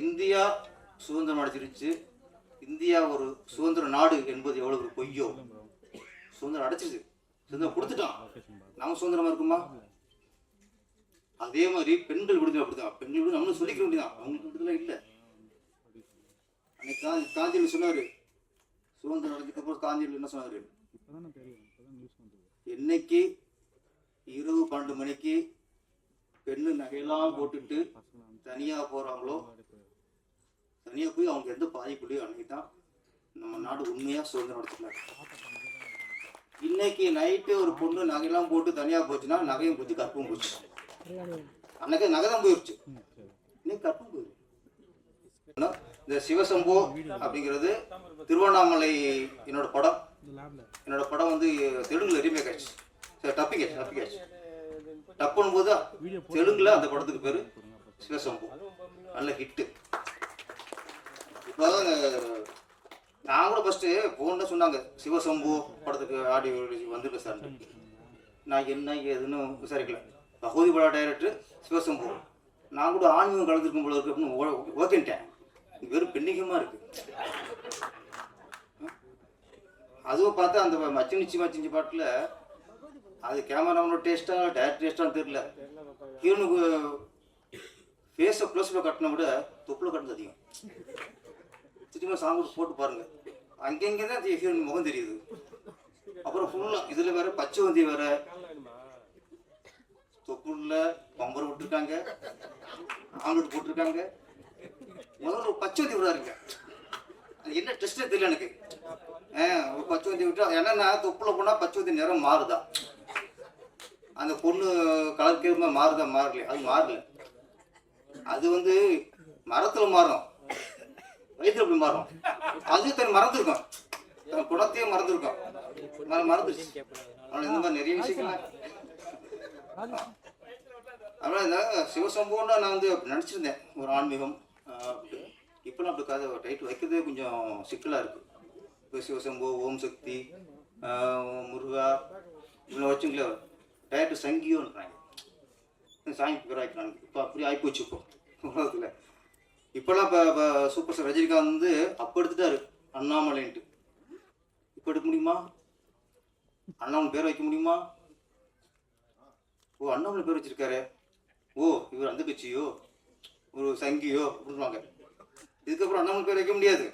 India சுதந்திரம் அடைச்சிருச்சு India ஒரு சுதந்திர நாடு என்பது எவ்வளவு ஒரு பொய்யோ? சுதந்திரம் அடைச்சிருச்சு சுதந்திரம் கொடுத்துட்டான். நாம சுதந்திரமா இருக்குமா? அதே மாதிரி பெண்கள் விடுதலை அப்படிதான் பெண்கள் விடுதலை நம்மளும் சொல்லிக்க வேண்டியதான் அவங்களுக்கு விடுதலை இல்லை. அன்னைக்கு காந்தி காந்தியில் சொன்னாரு? சுதந்திரம் அடைஞ்சதுக்கு அப்புறம் காந்தியில் என்ன சொன்னாரு? என்னைக்கு? இரவு பன்னெண்டு மணிக்கு பெண்ணு நகையெல்லாம் போட்டுட்டு தனியா போறாங்களோ தனியாக போய் அவங்க எந்த பாதிப்புலையும் அன்னைக்கு தான் நம்ம நாடு உண்மையாக சுதந்திரம் அடைச்சிருக்காங்க இன்னைக்கு நைட்டு ஒரு பொண்ணு நகையெல்லாம் போட்டு தனியாக போச்சுன்னா நகையும் போச்சு கற்பும் போச்சு. அன்னைக்கு நகை தான் போயிடுச்சு இன்னைக்கு கற்பும் போயிடுச்சு இந்த சிவசம்போ அப்படிங்கிறது திருவண்ணாமலை என்னோட படம். என்னோட படம் வந்து தெலுங்குல ரீமேக் ஆச்சு சரி டப்பிங் ஆச்சு டப்பிங் ஆச்சு டப்புன்னு போது தெலுங்குல அந்த படத்துக்கு பேரு சிவசம்பு. நல்ல ஹிட்டு நான் கூட ஃபஸ்ட்டு ஃபோனில் சொன்னாங்க சிவசம்பு படத்துக்கு ஆடியோ வந்துருக்கு சார் நான் என்ன எதுன்னு விசாரிக்கல. பகுதி பட டைரக்டர் சிவசம்பு. நான் கூட ஆன்மீகம் கலந்துருக்கும் போல இருக்கு அப்படின்னு ஓ- ஓகேன்ட்டேன் வெறும் பெண்ணிகமாக இருக்கு. அதுவும் பார்த்தா அந்த மச்சினிச்சி மச்சிஞ்சி பாட்டில் அது கேமராவோட டேஸ்ட்டா டேரக்ட் டேஸ்ட்டான்னு தெரியல. ஹீரோனுக்கு ஃபேஸை க்ளோஸில் கட்டின விட தொப்புல கட்டினது அதிகம். திரும்ப சாமி போட்டு பாருங்க. அங்கங்கே தான் ஹீரோயின் முகம் தெரியுது. அப்புறம் ஃபுல்லாக இதில் வேற பச்சை வந்தி வேற. தொப்புள்ள பம்பர் விட்டுருக்காங்க. ஆம்லெட் போட்டிருக்காங்க. முதல்ல ஒரு பச்சை வந்தி விடாருங்க அது என்ன டெஸ்ட்டே தெரியல எனக்கு. ஆ ஒரு பச்சை வந்தி விட்டு என்னன்னா தொப்புல போனால் பச்சை வந்தி நிறம் மாறுதா. அந்த பொண்ணு கலர் கேட்கும்போது மாறுதா மாறல. அது மாறல. அது வந்து மரத்தில் மாறும் வயிற்றுல அப்படி மாறும். அது தன் மறந்துருக்கும். தன் குடத்தையும் மறந்துருக்கும். மற- மறந்துருச்சு. அதனால இந்த மாதிரி நிறைய விஷயங்கள். அதனால இந்த சிவசம்பவம்னா நான் வந்து நினச்சிருந்தேன். ஒரு ஆன்மீகம். இப்போலாம் அப்படி கதை டைட்டில் வைக்கிறதே கொஞ்சம் சிக்கலாக இருக்குது இப்போ சிவசம்போ ஓம் சக்தி முருகா இவ்வளோ வச்சுங்களே டைரக்டர் சங்கியோன்றாங்க. சாமி பேர் ஆகிக்கிறாங்க இப்போ அப்படி ஆகிப்போச்சு இப்போ. உலகத்தில். இப்போல்லாம் இப்போ இப்போ சூப்பர் ஸ்டார் ரஜினிகாந்த் வந்து அப்போ எடுத்துட்டாரு. அண்ணாமலைன்ட்டு. இப்போ எடுக்க முடியுமா? அண்ணாமலை பேர் வைக்க முடியுமா? ஓ அண்ணாமலை பேர் வச்சிருக்காரு. ஓ இவர் அந்த கட்சியோ? ஒரு சங்கியோ? அப்படின்வாங்க இதுக்கப்புறம் அண்ணாமலை பேர் வைக்க முடியாது.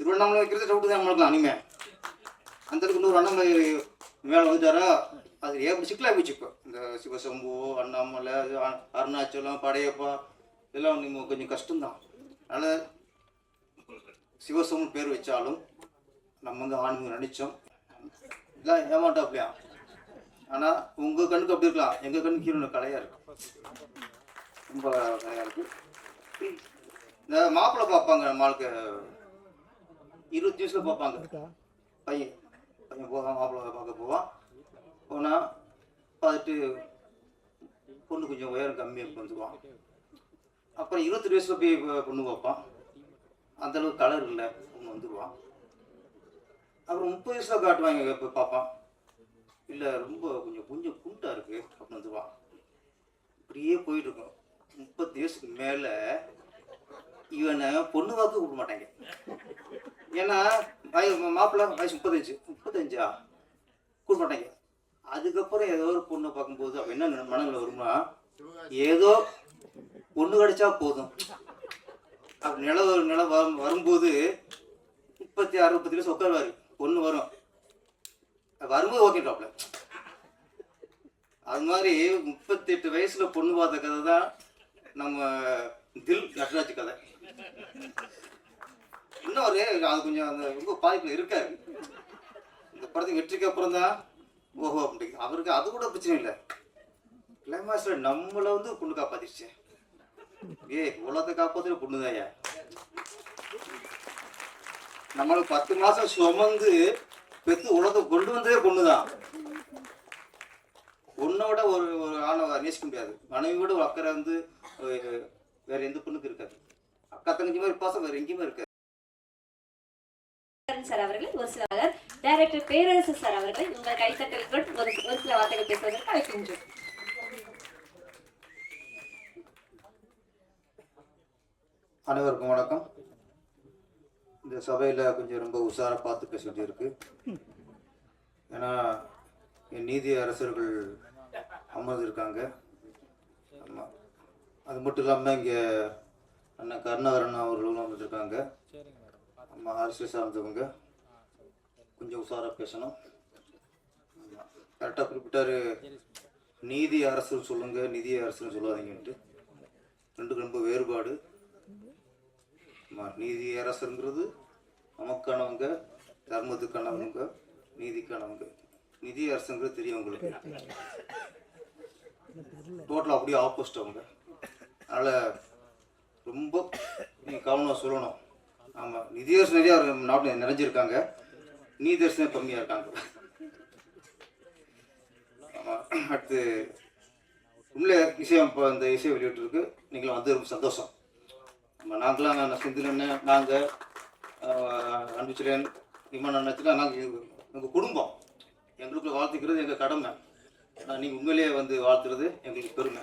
திருவண்ணாமலை வைக்கிறது டவுட்டு தான் நம்மளுக்கு அனிமே அந்த அளவுக்கு இன்னொரு அண்ணாமலை மேலே வந்துட்டாரா? அது ஏன் சிக்கலாக போச்சு இப்போ? இந்த சிவசம்பு அண்ணாமலை அருணாச்சலம் படையப்பா இதெல்லாம் நீங்கள் கொஞ்சம் கஷ்டம்தான். அதனால் சிவசோமன் பேர் வச்சாலும் நம்ம வந்து ஆன்மீகம் நினைச்சோம். எல்லாம் ஏமாட்டாப்லையா ஆனால் உங்கள் கண்ணுக்கு அப்படி இருக்கலாம். எங்கள் கண்ணுக்கு கீழே கலையாக இருக்கும் ரொம்ப கலையாக இருக்கு. இந்த மாப்பிள்ளை பார்ப்பாங்க நம்மளுக்கு இருபத்தி வயசில் பார்ப்பாங்க. பையன். பையன் போவான் மாப்பிள்ளை பார்க்க போவான் போனால் பார்த்துட்டு பொண்ணு கொஞ்சம் உயரம் கம்மியாக வந்துடுவான் அப்புறம் இருபத்தெட்டு வயசுல போய் பொண்ணு பார்ப்பான். அந்தளவுக்கு கலர் இல்லை. ஒன்று வந்துடுவான் அப்புறம் முப்பது வயசுல காட்டுவாங்க இப்போ பார்ப்பான். இல்லை ரொம்ப கொஞ்சம் கொஞ்சம் குண்டாக இருக்கு. அப்படின்னு வந்துடுவான் இப்படியே போயிட்டு இருக்கும். முப்பது வயசுக்கு மேலே இவனை பொண்ணு வாக்கு கொடுக்க மாட்டாங்க. ஏன்னா வய மாப்பிள்ளை வயசு முப்பத்தஞ்சு முப்பத்தஞ்சா கொடுக்க மாட்டாங்க. அதுக்கப்புறம் ஏதோ ஒரு பொண்ணை பார்க்கும்போது அப்போ என்ன நினை- மனநிலை வருமா ஏதோ பொண்ணு கிடைச்சா போதும். அப்படி நில வரும் நில வரும் வரும்போது முப்பத்தி ஆறு முப்பத்தி வயசு உட்காருவார். பொண்ணு வரும். வரும்போது ஓகே டாப்ல. அது மாதிரி முப்பத்தெட்டு வயசுல பொண்ணு பார்த்த கதை தான் நம்ம தில் நட்ராஜ் கதை. இன்னும் அது கொஞ்சம் அந்த ரொம்ப பாதிப்பில் இருக்காரு. இந்த படத்துக்கு வெற்றிக்கு அப்புறம் தான் ஓஹோ அப்படிங்க அவருக்கு அது கூட பிரச்சனை இல்லை. கிளைமாஸ்ல நம்மளை வந்து பொண்ணு காப்பாத்திருச்சேன் ஏய் உலகத்தை காப்பாத்துற பொண்ணுதாயா நம்மளுக்கு பத்து மாசம் சுமந்து பெத்து உலகத்தை கொண்டு வந்ததே பொண்ணுதான். பொண்ணோட ஒரு ஒரு ஆணை நேசிக்க முடியாது. மனைவியோட ஒரு அக்கறை வந்து வேற எந்த பொண்ணுக்கு இருக்காது. அக்கா தங்கச்சி மாதிரி பாசம் வேற எங்கேயுமே இருக்காது. சார் அவர்கள் ஒரு சில டைரக்டர் பேரரசு சார் அவர்கள் உங்கள் கைத்தட்டல் ஒரு சில வார்த்தைகள் பேசுவதற்கு அழைக்கின்றோம். அனைவருக்கும் வணக்கம். இந்த சபையில் கொஞ்சம் ரொம்ப உஷாராக பார்த்து பேச வேண்டியிருக்கு. ஏன்னா என் நீதி அரசர்கள் அமர்ந்திருக்காங்க. ஆமாம் அது மட்டும் இல்லாமல் இங்கே அண்ணன் கருணாகரன் அவர்களும் அமர்ந்திருக்காங்க. ஆமாம் அரசியல் சார்ந்தவங்க. கொஞ்சம் உஷாராக பேசணும். கரெக்டாக குறிப்பிட்டார் நீதி அரசுன்னு சொல்லுங்க நிதி அரசுன்னு சொல்லாதீங்கன்ட்டு. ரெண்டுக்கு ரொம்ப வேறுபாடு. குமார் நீதி அரசுங்கிறது நமக்கானவங்க தர்மத்துக்கானவங்க நீதிக்கானவங்க. நிதி அரசுங்கிறது தெரியும் உங்களுக்கு டோட்டலாக அப்படியே ஆப்போசிட் அவங்க. அதனால் ரொம்ப நீங்கள் கவனமாக சொல்லணும். ஆமாம் நிதி அரசு நிறையா நாட்டில் நிறைஞ்சிருக்காங்க நீதி அரசு கம்மியாக இருக்காங்க. ஆமாம் அடுத்து உண்மையிலே இசை இப்போ இந்த இசை வெளியிட்டிருக்கு. நீங்களும் வந்து ரொம்ப சந்தோஷம். நாங்களாம் நான் செந்திலண்ணே நாங்கள் அன்புச்சிலேன் இம்மன் அண்ணாச்சுலாம் நாங்கள் எங்கள் குடும்பம். எங்களுக்குள்ள வாழ்த்துக்கிறது எங்கள் கடமை. நான் நீங்கள் உண்மையிலேயே வந்து வாழ்த்துறது எங்களுக்கு பெருமை.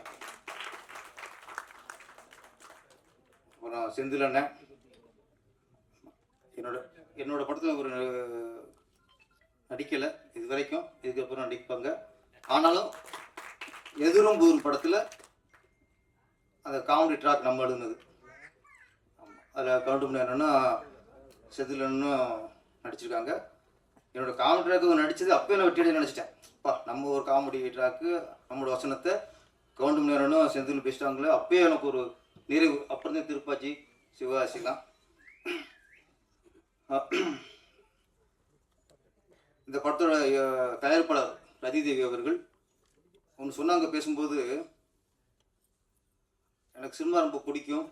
அப்புறம் செந்தில் அண்ணன் என்னோட என்னோட படத்தில் ஒரு நடிக்கலை இது வரைக்கும் இதுக்கப்புறம் நடிப்பாங்க. ஆனாலும் எதிரும் புதிரும் படத்தில் அந்த காமெடி ட்ராக் நம்ம எழுதுனது. அதில் கவுண்டும் என்னன்னா செதிலன்னும் நடிச்சிருக்காங்க. என்னோட காமெடி ட்ராக்கு நடித்தது அப்போயே நான் வெட்டியடி நினச்சிட்டேன். அப்பா நம்ம ஒரு காமெடி ட்ராக்கு நம்மளோட வசனத்தை கவுண்டும் நேரனும் செந்தில் பேசிட்டாங்களே அப்பயே எனக்கு ஒரு நிறைவு. அப்புறம் தான் திருப்பாச்சி சிவகாசிலாம். இந்த படத்தோட தயாரிப்பாளர் ரதிதேவி அவர்கள் ஒன்று சொன்னாங்க பேசும்போது. எனக்கு சினிமா ரொம்ப பிடிக்கும்.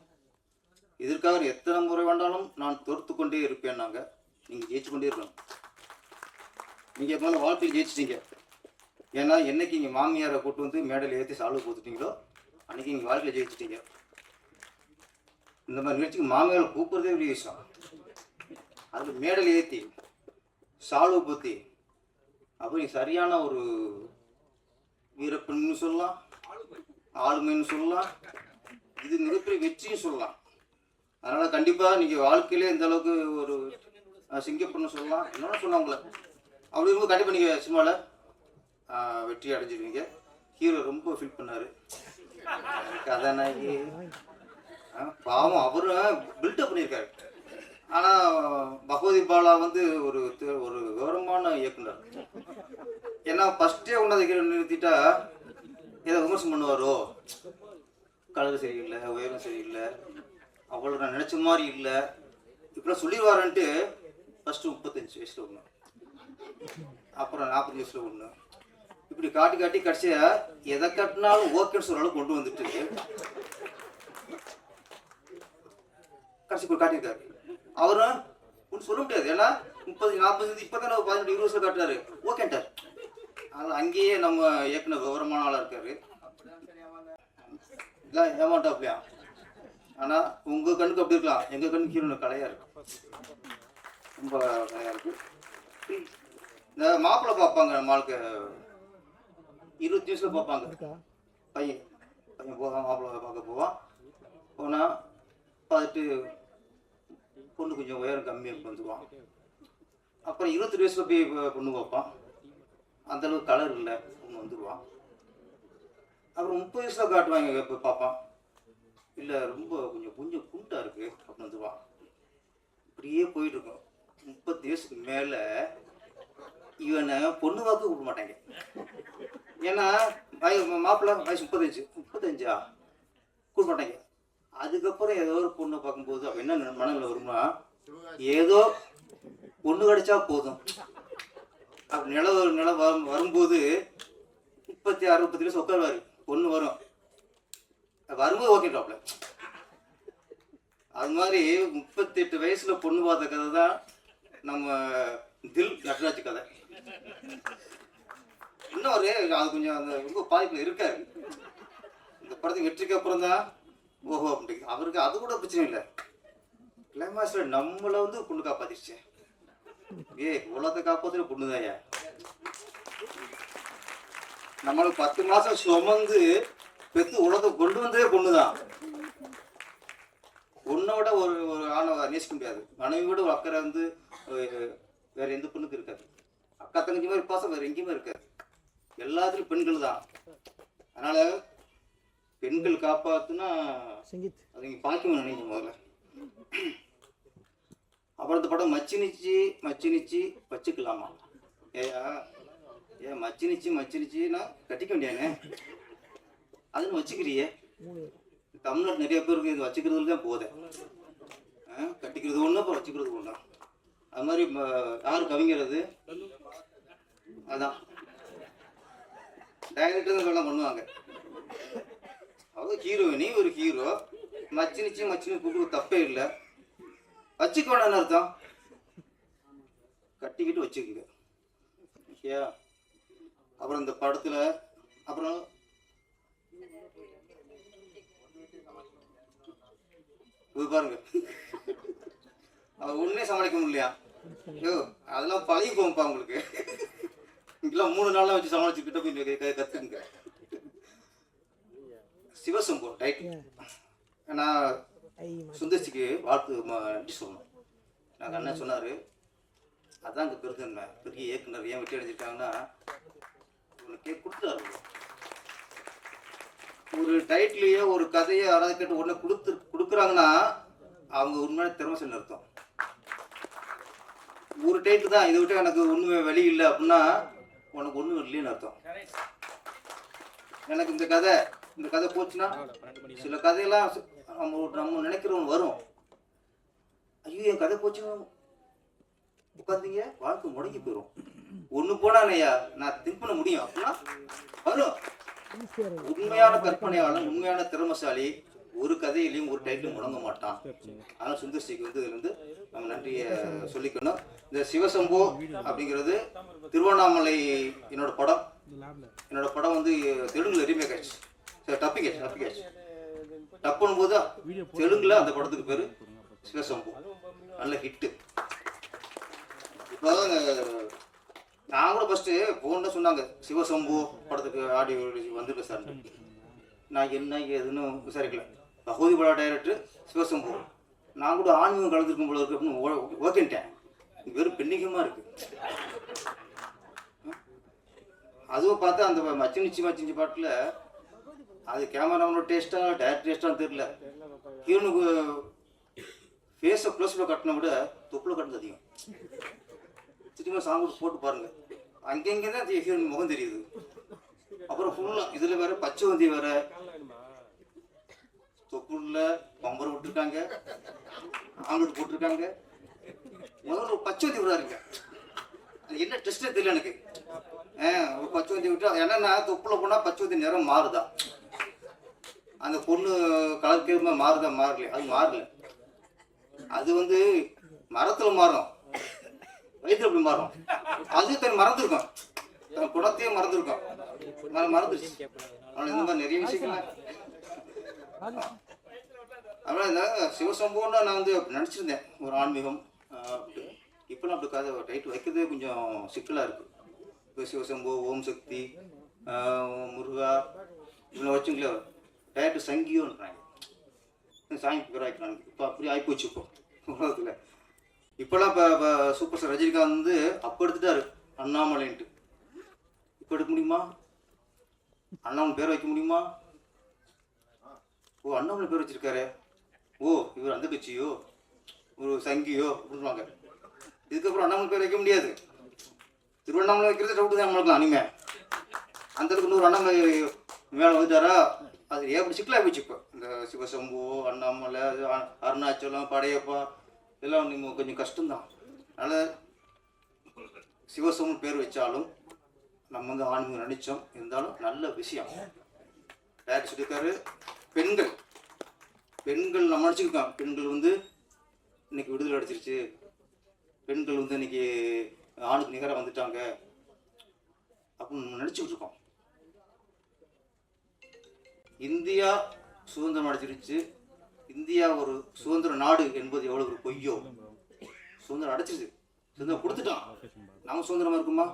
இதற்காக எத்தனை முறை வேண்டாலும் நான் தொடுத்து கொண்டே இருப்பேன் நாங்கள் நீங்கள் ஜெயிச்சு கொண்டே இருக்கணும். நீங்கள் எப்போ வாழ்க்கையில் ஜெயிச்சிட்டீங்க. ஏன்னா என்னைக்கு இங்கே மாமியாரை கூட்டு வந்து மேடையில் ஏற்றி சால்வு கொடுத்துட்டீங்களோ அன்றைக்கி நீங்கள் வாழ்க்கையில் ஜெயிச்சிட்டீங்க. இந்த மாதிரி நிகழ்ச்சிக்கு மாமியாரை கூப்பிட்றதே பெரிய விஷயம். அதில் மேடையில் ஏற்றி சால்வு பற்றி அப்புறம் சரியான ஒரு வீரப்பெண்னு சொல்லலாம் ஆளுமைன்னு சொல்லலாம் இது மிகப்பெரிய வெற்றியும் சொல்லலாம். அதனால் கண்டிப்பாக நீங்கள் வாழ்க்கையிலே இந்த அளவுக்கு ஒரு அஹ், சொல்லலாம். என்னென்ன சொல்லலாம் உங்களை. அப்படி இருக்கும்போது கண்டிப்பாக நீங்கள் சினிமாவில் வெற்றி அடைஞ்சிருவீங்க. ஹீரோ ரொம்ப ஃபீல் பண்ணார். கதாநாயகி. பாவம் அவரும் பில்டப் பண்ணியிருக்காரு ஆனால் பகவதி பாலா வந்து ஒரு ஒரு விவரமான இயக்குனர். ஏன்னா ஃபஸ்ட்டே உன்னதை நிறுத்திட்டா ஏதோ விமர்சனம் பண்ணுவாரோ? கலர் சரியில்லை உயரம் சரியில்லை. அவ்வளோ நான் நினச்ச மாதிரி இல்லை. இப்படிலாம் சொல்லிடுவாரன்ட்டு ஃபஸ்ட்டு முப்பத்தஞ்சு வயசில் ஒன்று அப்புறம் நாற்பது வயசில் ஒன்று இப்படி காட்டி காட்டி கடைசியாக எதை கட்டினாலும் ஓகேன்னு சொல்ற கொண்டு வந்துட்டு கடைசி காட்டியிருக்காரு. அவரும் ஒன்றும் சொல்ல முடியாது. ஏன்னா முப்பது நாற்பது இப்போ தானே பதினெட்டு இருபது வருஷம் காட்டுறாரு. ஓகேன்ட்டார். அதனால் அங்கேயே நம்ம இயக்குனர் விவரமான ஆளாக இருக்காரு. இல்லை ஏமாட்டாப்லையா ஆனால் உங்கள் கண்ணுக்கு அப்படி இருக்கலாம். எங்கள் கண்ணுக்கு ஹீரோனு கலையாக இருக்கும். ரொம்ப கலையாக இருக்கு இந்த மாப்பிள்ளை பார்ப்பாங்க நம்மளுக்கு இருபத்தி வயசில் பார்ப்பாங்க. பையன் பையன் போவான் மாப்பிள்ளை பார்க்க போவான். போனால் பார்த்துட்டு பொண்ணு கொஞ்சம் உயரம் கம்மியாக வந்துடுவான் அப்புறம் இருபத்தெட்டு வயசில் போய் பொண்ணு பார்ப்பான். அந்தளவுக்கு கலர் இல்லை. ஒன்று வந்துடுவான் அப்புறம் முப்பது வயசில் காட்டுவாங்க இப்போ பார்ப்பான். இல்லை ரொம்ப கொஞ்சம் கொஞ்சம் குண்டாக இருக்கு. அப்படின்னு வந்துடுவான் இப்படியே போயிட்டுருக்கோம். முப்பத்தி வயசுக்கு மேலே இவனை பொண்ணு வாக்கு விட மாட்டாங்க. ஏன்னா வய மாப்பிள்ளை வயசு முப்பத்தஞ்சு. முப்பத்தஞ்சா? கூட மாட்டாங்க. அதுக்கப்புறம் ஏதோ ஒரு பொண்ணை பார்க்கும்போது அவன் என்ன மனநிலை வருமா ஏதோ பொண்ணு கிடைச்சா போதும். அப்படி நில நில வரும் வரும்போது முப்பத்தி ஆறு முப்பத்தி வயசு உட்காருவாரு பொண்ணு வரும். வரும்போது ஓகேட்டாப்ல அது மாதிரி முப்பத்தெட்டு வயசுல பொண்ணு பார்த்த கதை தான் நம்ம தில் நட்ராஜ் கதை. இன்னொரு அது கொஞ்சம் அந்த ரொம்ப பாதிப்புல இருக்காரு. இந்த படத்துக்கு வெற்றிக்கு அப்புறம் தான் ஓஹோ அப்படிங்க. அவருக்கு அது கூட பிரச்சனை இல்லை. கிளைமாஸ்ல நம்மளை வந்து பொண்ணு காப்பாத்திருச்சு. ஏய் உலகத்தை காப்பாத்துற பொண்ணுதாயா நம்மளுக்கு பத்து மாசம் சுமந்து பெத்து உலகத்தை கொண்டு வந்ததே பொண்ணுதான். உன்னோட ஒரு ஒரு ஆணை நேசிக்க முடியாது. மனைவியோட ஒரு அக்கறை வந்து வேற எந்த பொண்ணுக்கு இருக்காது. அக்கா தங்கச்சி மாதிரி பாசம் வேற எங்கேயுமே இருக்காது. எல்லாத்துலயும் பெண்கள் தான். அதனால பெண்கள் காப்பாத்துனா சங்கீத். அது நீங்க பாக்கியம் நினைங்க முதல்ல. அப்புறம் இந்த படம் மச்சினிச்சு மச்சினிச்சு வச்சுக்கலாமா? ஏயா ஏன் மச்சினிச்சு மச்சினிச்சுன்னா கட்டிக்க வேண்டியானே அதுன்னு வச்சுக்கிறியே. தமிழ்நாட்டு நிறைய பேருக்கு இது வச்சுக்கிறதுல தான் போதே. கட்டிக்கிறது ஒன்று அப்புறம் வச்சுக்கிறது ஒன்று அது மாதிரி யார் கவிஞர் அது? அதான். டைரக்டர் இதெல்லாம் பண்ணுவாங்க. அவங்க ஹீரோயினி ஒரு ஹீரோ மச்சினிச்சு மச்சினி கூப்பிட்டு தப்பே இல்லை. வச்சுக்க வேணாம்னு அர்த்தம். கட்டிக்கிட்டு வச்சுக்கோங்க. ஓகேயா அப்புறம் இந்த படத்தில் அப்புறம் இது பாருங்க. அவ ஒண்ணே சமாளிக்க முடியலையா? ஐயோ அதெல்லாம் பழகி போகும்ப்பா உங்களுக்கு. இங்கெல்லாம் மூணு நாளா வச்சு சமாளிச்சுக்கிட்ட போய் க- க- கத்துக்குங்க. சிவசம்பு ரைட் நான் ஐ சுந்தர்சிக்கு வாழ்த்து நன்றி சொல்லணும். நாங்கள் அண்ணன் சொன்னார் அதான் இங்கே பெருந்தன்மை. பெரிய இயக்குனர் ஏன் வெட்டி அடைஞ்சிருக்காங்கன்னா உனக்கே கொடுத்தாரு ஒரு டைட்டிலையோ ஒரு கதையோ யாராவது கேட்டு உடனே கொடுத்து கொடுக்குறாங்கன்னா அவங்க உண்மையான திறமைசல் அர்த்தம். ஒரு டைட்டில் தான். இதை விட்டு எனக்கு ஒன்றுமே வழி இல்லை அப்படின்னா உனக்கு ஒன்றும் இல்லைன்னு அர்த்தம். எனக்கு இந்த கதை இந்த கதை போச்சுன்னா சில கதையெல்லாம் நம்ம நம்ம நினைக்கிறவங்க வரும். ஐயோ என் கதை போச்சு. உட்காந்தீங்க வாழ்க்கை முடங்கி போயிடும் ஒன்று போனானையா? நான் திங்க் பண்ண முடியும். அப்படின்னா வரும். உண்மையான கற்பனையாளன் உண்மையான திறமசாலி ஒரு கதையிலையும் ஒரு டைட்டிலும் முடங்க மாட்டான். அதனால சுந்தர் சிக்கு வந்து இருந்து நம்ம நன்றியை சொல்லிக்கணும். இந்த சிவசம்பு அப்படிங்கிறது திருவண்ணாமலை என்னோட படம். என்னோட படம் வந்து தெலுங்குல ரீமேக் ஆச்சு. டப்பிங் ஆச்சு டப்பிங் ஆச்சு. டப்புன்னு போது தெலுங்குல அந்த படத்துக்கு பேரு சிவசம்பு. நல்ல ஹிட்டு இப்போ நான் கூட ஃபஸ்ட்டு ஃபோனில் சொன்னாங்க சிவசம்பு படத்துக்கு ஆடியோ வந்திருக்கு சார் நான் என்ன ஏதுன்னு விசாரிக்கல. பகுதி பட டைரக்டர் சிவசம்பு. நான் கூட ஆன்மீகம் கலந்துருக்கும் போல இருக்கு அப்படின்னு ஓ- ஓகேன்ட்டேன் வெறும் பெண்ணிகமாக இருக்கு. அதுவும் பார்த்தா அந்த மச்சினிச்சி மச்சினிச்சி பாட்டில் அது கேமராமனோட டேஸ்ட்டாக டேரக்ட் டேஸ்ட்டான்னு தெரியல. ஹீரோனுக்கு ஃபேஸை க்ளோஸில் கட்டின விட தொப்பில் கட்டினது அதிகம். திரும்ப சாங் போட்டு பாருங்கள் அங்கங்கே தான் ஹீரோயின் முகம் தெரியுது. அப்புறம் ஃபுல்லாக இதில் வேற பச்சை வந்தி வேற. தொப்புள்ள பம்பர் விட்டுருக்காங்க. ஆம்லெட் போட்டிருக்காங்க. முதல்ல ஒரு பச்சை வந்தி விடாருங்க அது என்ன டெஸ்ட்டே தெரியல எனக்கு. ஆ ஒரு பச்சை வந்தி விட்டு என்னன்னா தொப்புல போனால் பச்சை வந்தி நிறம் மாறுதா. அந்த பொண்ணு கலர் மாதிரி மாறுதா மாறல அது மாறல. அது வந்து மரத்தில் மாறும் வயிற்றுல அப்படி மாறும். அது தன் மறந்துருக்கும். தன் குடத்தையும் மறந்துருக்கும். அதனால மறந்துருச்சு. அதனால இந்த மாதிரி நிறைய விஷயங்கள். அதனால இந்த சிவசம்பவம்னா நான் வந்து நினச்சிருந்தேன். ஒரு ஆன்மீகம் இப்போ நான் அப்படி கதை டைட் வைக்கிறதே கொஞ்சம் சிக்கலாக இருக்குது இப்போ சிவசம்பு ஓம் சக்தி முருகா இவ்வளோ வச்சுங்களே டயட்டு சங்கியோன்றாங்க. சாமி பேர் ஆக்கினாங்க இப்போ அப்படி ஆகிப்போச்சு இப்போ. உலகத்தில். இப்போலாம் இப்போ சூப்பர் ஸ்டார் ரஜினிகாந்த் வந்து அப்போ எடுத்துட்டாரு. அண்ணாமலைன்ட்டு. இப்போ எடுக்க முடியுமா? அண்ணாமலை பேர் வைக்க முடியுமா? ஓ அண்ணாமலை பேர் வச்சிருக்காரு. ஓ இவர் அந்த கட்சியோ? ஒரு சங்கியோ? அப்படின்வாங்க இதுக்கப்புறம் அண்ணாமலை பேர் வைக்க முடியாது. திருவண்ணாமலை வைக்கிறது டவுட்டு தான் நம்மளுக்கு அனிமே அந்த அளவுக்கு இன்னொரு அண்ணாமலை மேலே வந்துட்டாரா? அது ஏன் சிக்கலாக போச்சு இப்போ. இந்த சிவசம்பு அண்ணாமலை அருணாச்சலம் படையப்பா இதெல்லாம் நீங்கள் கொஞ்சம் கஷ்டம்தான். அதனால் சிவசோமன் பேர் வச்சாலும் நம்ம வந்து ஆன்மீகம் நினைச்சோம். இருந்தாலும் நல்ல விஷயம். யார் சொல்லியிருக்காரு? பெண்கள். பெண்கள் நம்ம நினச்சிருக்கோம் பெண்கள் வந்து இன்னைக்கு விடுதலை அடிச்சிருச்சு பெண்கள் வந்து இன்னைக்கு ஆணுக்கு நிகராக வந்துட்டாங்க. அப்படின்னு நம்ம நினச்சிக்கிட்டு இருக்கோம். இந்தியா சுதந்திரம் அடைச்சிருச்சு இந்தியா ஒரு சுதந்திர நாடு என்பது எவ்வளவு ஒரு பொய்யோ? சுதந்திரம் அடைச்சிருச்சு சுதந்திரம் கொடுத்துட்டான். நாம சுதந்திரமா இருக்குமா?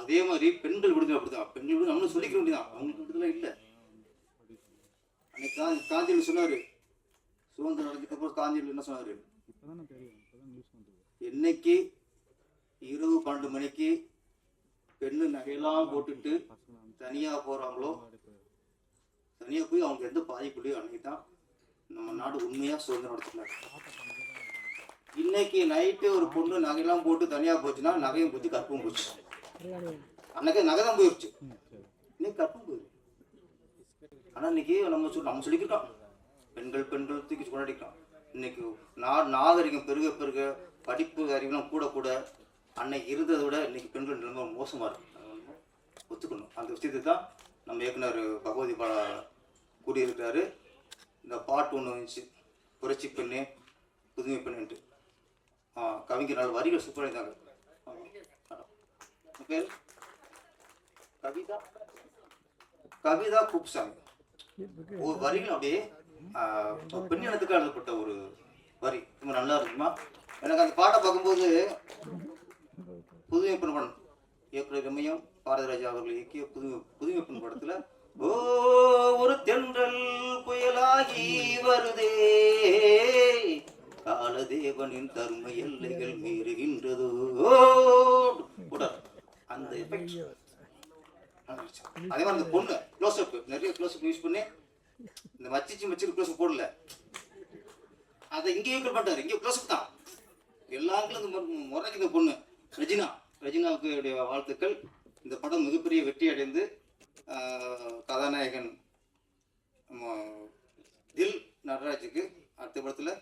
அதே மாதிரி பெண்கள் விடுதலை அப்படிதான் பெண்கள் விடுதலை நம்மளும் சொல்லிக்க வேண்டியதான் அவங்களுக்கு விடுதலை இல்லை. அன்னைக்கு காந்தி காந்தியில் சொன்னாரு. சுதந்திரம் அடைஞ்சதுக்கு அப்புறம் காந்தியில் என்ன சொன்னார்? என்னைக்கு? இரவு பன்னெண்டு மணிக்கு பெண்ணு நகையெல்லாம் போட்டுட்டு தனியாக போகிறாங்களோ தனியாக போய் அவங்க எந்த பாதிப்புலையும் அன்னைக்கு தான் நம்ம நாடு உண்மையாக சுதந்திரம் அடைச்சிருந்தாங்க இன்னைக்கு நைட்டு ஒரு பொண்ணு நகையெல்லாம் போட்டு தனியாக போச்சுன்னா நகையும் போச்சு கற்பும் போச்சு. அன்னைக்கு நகை தான் போயிடுச்சு இன்னைக்கு கற்பும் போயிடுச்சு ஆனால் இன்னைக்கு நம்ம சொல் நம்ம சொல்லிக்கிட்டோம். பெண்கள் பெண்கள் தூக்கி கொண்டாடிக்கலாம் இன்னைக்கு நா நாகரிகம் பெருக பெருக படிப்பு அறிவுலாம் கூட கூட அன்னைக்கு இருந்ததை விட இன்னைக்கு பெண்கள் நிலைமை மோசமாக இருக்கு. ஒத்துக்கணும். அந்த விஷயத்தை தான் நம்ம இயக்குனர் பகவதி பாலா கூடியிருக்கிறாரு இந்த பாட்டு ஒன்று வந்துச்சு. புரட்சி பெண்ணு புதுமை பெண்ணுன்ட்டு. ஆ கவிஞர் நல்ல வரிகள் சூப்பராக இருந்தாங்க. பேர்? கவிதா? கவிதா குப்சாமி ஒரு வரிகள் அப்படியே பெண்ணினத்துக்கு எழுதப்பட்ட ஒரு வரி. ரொம்ப நல்லா இருக்குமா? எனக்கு அந்த பாட்டை பார்க்கும்போது புதுமை பெண் படம் இயக்குனர் ரம்யம் பாரதிராஜா அவர்கள் இயக்கிய புதுமை புதுமைப்பின் படத்துல ஓ ஒரு தென்றல் புயலாகி வருதே. காலதேவனின் தருமை எல்லைகள் மீறுகின்றதோ. அந்த எஃபெக்ட் அதே மாதிரி அந்த பொண்ணு க்ளோஸ்அப் நிறைய க்ளோஸ்அப் யூஸ் பண்ணி இந்த மச்சிச்சு மச்சிரு க்ளோஸ்அப் போடல. அதை இங்கேயும் யூஸ் பண்ணிட்டாரு. இங்கே க்ளோஸ்அப் தான். எல்லாருக்கும் இந்த முறைக்கு பொண்ணு. ரஜினா ரஜினாவுக்கு என்னுடைய வாழ்த்துக்கள். இந்த படம் மிகப்பெரிய வெற்றி அடைந்து கதாநாயகன் தில் நடராஜுக்கு அடுத்த படத்தில்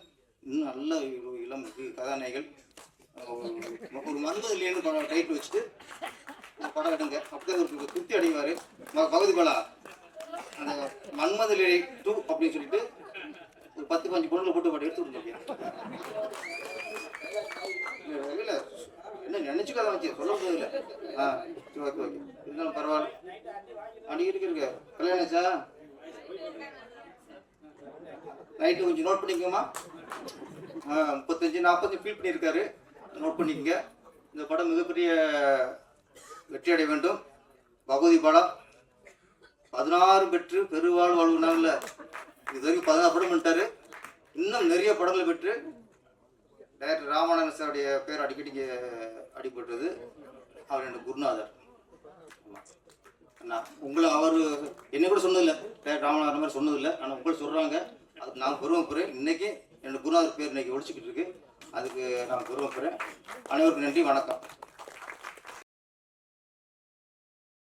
இன்னும் நல்ல இளம் கதாநாயகன். ஒரு மருந்து இல்லைன்னு படம் டைட்டில் வச்சுட்டு ஒரு படம் எடுங்க. அப்படியே ஒரு திருப்தி அடைவார். பகுதி பலா அந்த மன்மது டூ அப்படின்னு சொல்லிட்டு ஒரு பத்து பஞ்சு பொருளை போட்டு பாட்டு எடுத்து விடுங்க இல்லை. என்ன நினைச்சுக்காத வச்சு சொல்ல முடியாது இல்லை ஆ சரி ஓகே ஓகே. இருந்தாலும் பரவாயில்ல. அடி இருக்கு? கல்யாணம் சார் நைட்டு கொஞ்சம் நோட் பண்ணிக்கோமா? ஆ முப்பத்தஞ்சு நாற்பத்தஞ்சு ஃபீல் பண்ணியிருக்காரு. நோட் பண்ணிக்கங்க. இந்த படம் மிகப்பெரிய வெற்றி அடைய வேண்டும். பகவதி படம். பதினாறு பெற்று பெருவாழ் வாழ்வுனால இது வரைக்கும் பதினாறு படம் பண்ணிட்டாரு. இன்னும் நிறைய படங்களை பெற்று டைரக்டர் ராமானந்த சாருடைய பேர் அடிக்கடி இங்கே அடிபட்டது அவர் எனக்கு குருநாதர். அண்ணா நான் உங்களை அவர் என்ன கூட சொன்னதில்லை. டைரக்டர் ராமநாதன் மாதிரி சொன்னதில்லை. ஆனால் உங்களை சொல்கிறாங்க அதுக்கு நான் பெருமைப்படுறேன் இன்றைக்கி என்னோடய குருநாதர் பேர் இன்னைக்கு ஒழிச்சிக்கிட்டு இருக்கு. அதுக்கு நான் பெருமைப்படுறேன் அனைவருக்கும் நன்றி. வணக்கம்.